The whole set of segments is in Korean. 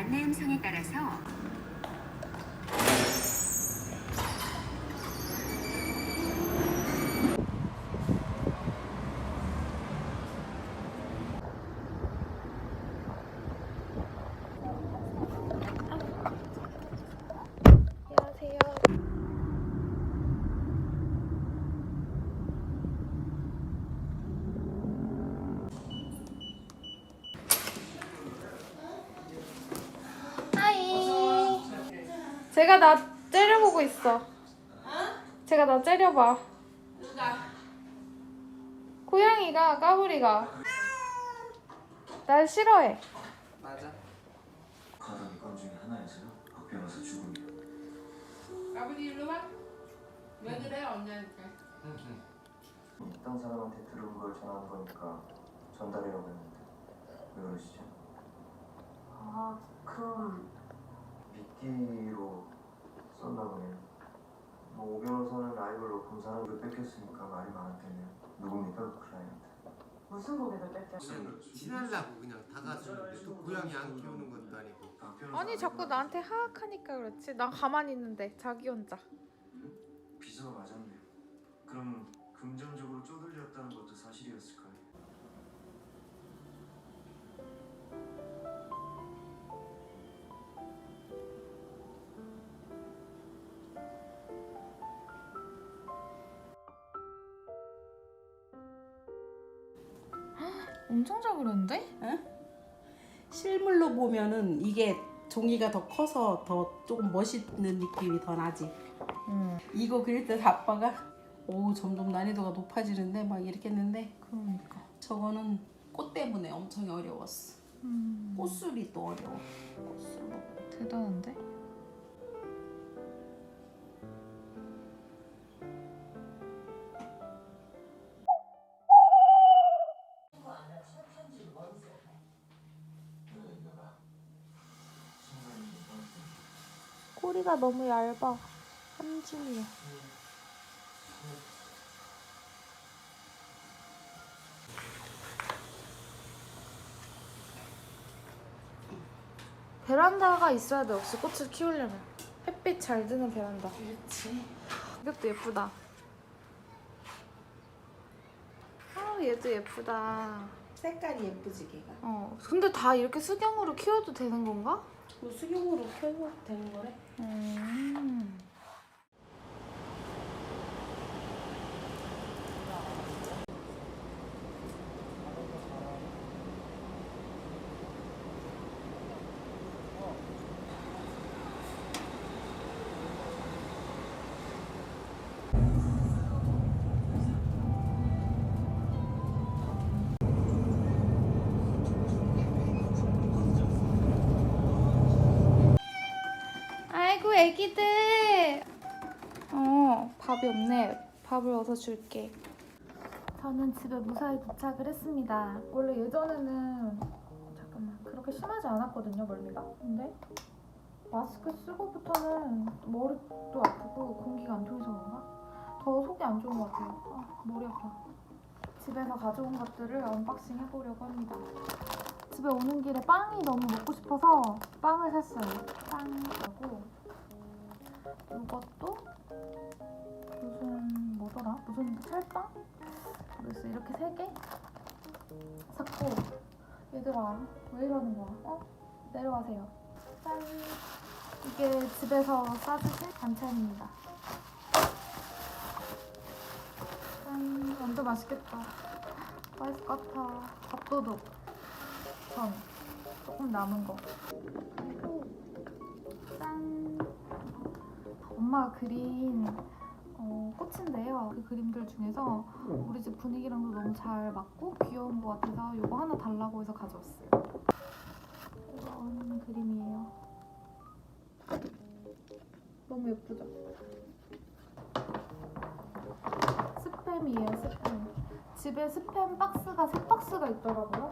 안내 음성에 따라서 제가 나 째려보고 있어. 제가 나 째려봐. 고양이가 까불이가 날 싫어해. 맞아. 가던 건 중에 하나에서요. 밖에 와서 죽음이요. 아버지 일로 와. 왜 그래 언니한테? 땅 사람한테 들은 걸 전하는 거니까 전달이라고 했는데 왜 그러시죠? 아, 그럼 미끼로 썼나 보네요. 뭐오 변호사는 검사를 뺏겼으니까 말이 많았겠네요. 누굽니까 그 클라이언트? 무슨 고객을 뺏겼어? 그냥 친하려고 그냥 다가주는데 또 고양이 안 키우는 것도 아니고. 아니 자꾸 나한테 하악하니까 그렇지. 난 가만히 있는데 자기 혼자. 비서가 맞았네요. 그럼 금전적으로 쪼들렸다는 것도 사실이었을까요? 엄청 잘 그렸는데? 실물로 보면은 이게 종이가 더 커서 더 조금 멋있는 느낌이 더 나지. 응. 이거 그릴 때 아빠가 오 점점 난이도가 높아지는데 막 이렇게 했는데 그러니까. 저거는 꽃 때문에 엄청 어려웠어. 음. 꽃술이 또 어려워. 꽃술. 대단한데? 꼬리가 너무 얇아. 한 줄이야. 베란다가 있어야 돼 역시 꽃을 키우려면 햇빛 잘 드는 베란다 그렇지. 이것도 예쁘다 아 얘도 예쁘다 색깔이 예쁘지 걔가. 어 근데 다 이렇게 수경으로 키워도 되는 건가? 뭐 수경으로 켜도 되는 거래? 음. 아이고 애기들. 어 밥이 없네. 밥을 얻어 줄게. 저는 집에 무사히 도착을 했습니다. 원래 예전에는 잠깐만 그렇게 심하지 않았거든요 멀미가. 근데 마스크 쓰고부터는 머리도 아프고 공기가 안 통해서 그런가? 더 속이 안 좋은 것 같아요. 아, 머리 아파. 집에서 가져온 것들을 언박싱 해보려고 합니다. 집에 오는 길에 빵이 너무 먹고 싶어서 빵을 샀어요. 빵하고 이것도 무슨 뭐더라? 무슨 찰빵? 모르겠어 이렇게 세 개? 샀고 얘들아 왜 이러는 거야? 어? 내려가세요. 짠. 이게 집에서 싸주신 반찬입니다. 짠. 완전 맛있겠다. 맛있을 것 같아 밥도둑. 전. 조금 남은 거 엄마가 그린 어, 꽃인데요. 그 그림들 중에서 우리 집 분위기랑도 너무 잘 맞고 귀여운 것 같아서 이거 하나 달라고 해서 가져왔어요. 이런 그림이에요. 너무 예쁘죠? 스팸이에요, 스팸. 집에 스팸 박스가 세 박스가 있더라고요.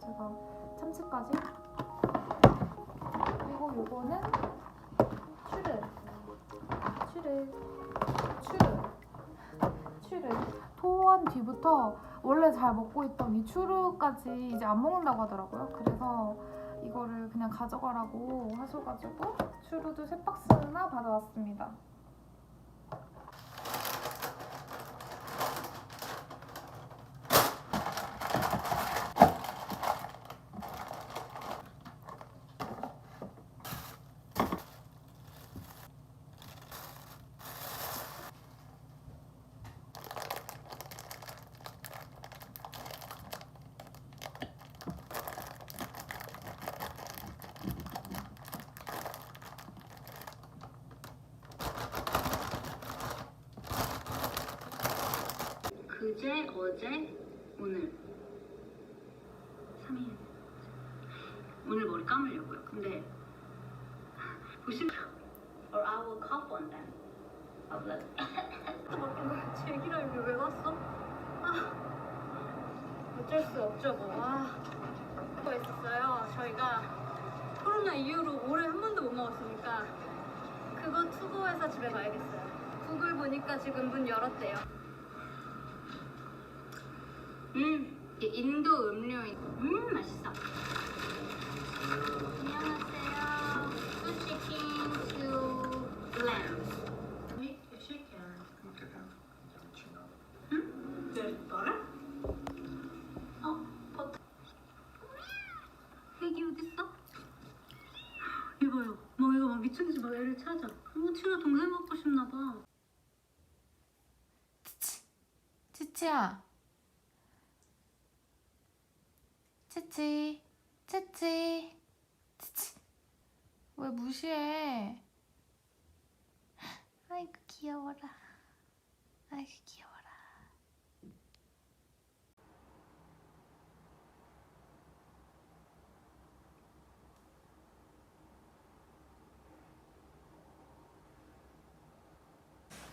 제가 참치까지. 그리고 요거는 추르. 추르. 추르. 추르. 토한 뒤부터 원래 잘 먹고 있던 이 추르까지 이제 안 먹는다고 하더라고요. 그래서 이거를 그냥 가져가라고 하셔가지고 추루도 세 박스나 받아왔습니다. 그제, 어제, 오늘. 3일. 오늘 머리 감으려고요. 근데 보시면 Or I will cough on them. I will like 제기라 여기 왜 왔어? 아 어쩔 수 없죠 뭐. 아, 그거 있었어요. 저희가 코로나 이후로 올해 한 번도 못 먹었으니까 그거 투고해서 집에 가야겠어요. 구글 보니까 지금 문 열었대요 음, 이게 인도 음료인. 음, 맛있어. 안녕하세요. 투 램. 응? 네, 너를? 어, 버터. 애기 어딨어? 이봐요. 뭐 이거 막 미쳤는지 막 애를 찾아. 어, 친구 동생 먹고 싶나 봐. 치치야. 치치. 치치. 치치. 왜 무시해? 아이고 귀여워라. 아이고 귀여워라.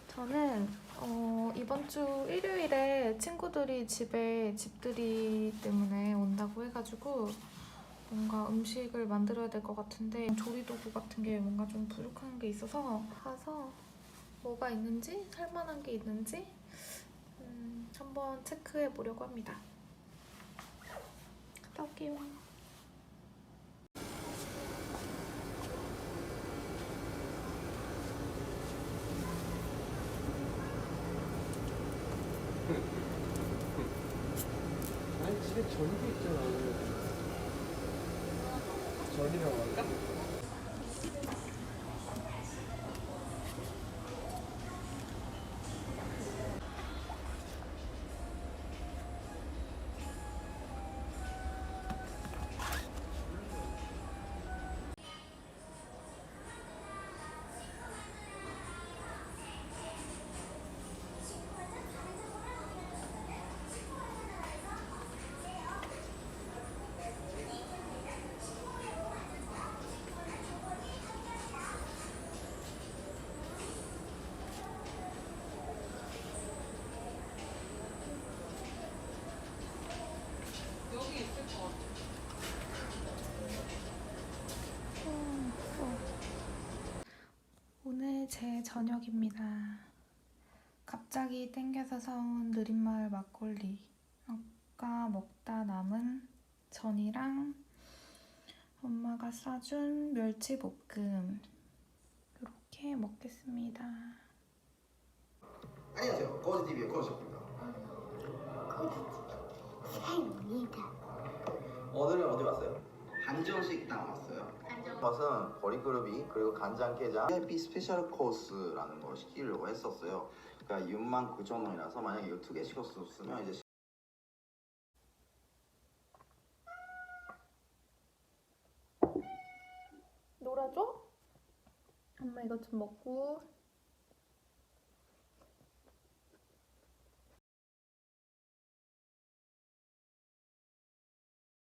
저는 어, 이번 주 일요일에 친구들이 집에 집들이 때문에 온다고 해가지고 뭔가 음식을 만들어야 될 것 같은데 조리도구 같은 게 뭔가 좀 부족한 게 있어서 가서 뭐가 있는지 살만한 게 있는지 음, 한번 체크해 보려고 합니다. 갔다 올게요. 아니 집에 전기 있잖아. 전이라고 할까? 저녁입니다. 갑자기 땡겨서 사온 느린마을 막걸리. 아까 먹다 남은 전이랑 엄마가 싸준 멸치볶음. 이렇게 먹겠습니다. 안녕하세요. 고즈TV의 고즈입니다. 오늘은 어디 왔어요? 한정식당 왔어요. 것은 보리그루비 그리고 간장게장 VIP 스페셜 코스라는 걸 시키려고 했었어요. 그러니까 6만 9천 원이라서 만약에 이거 두 개 시켰으면 이제 놀아줘? 엄마 이거 좀 먹고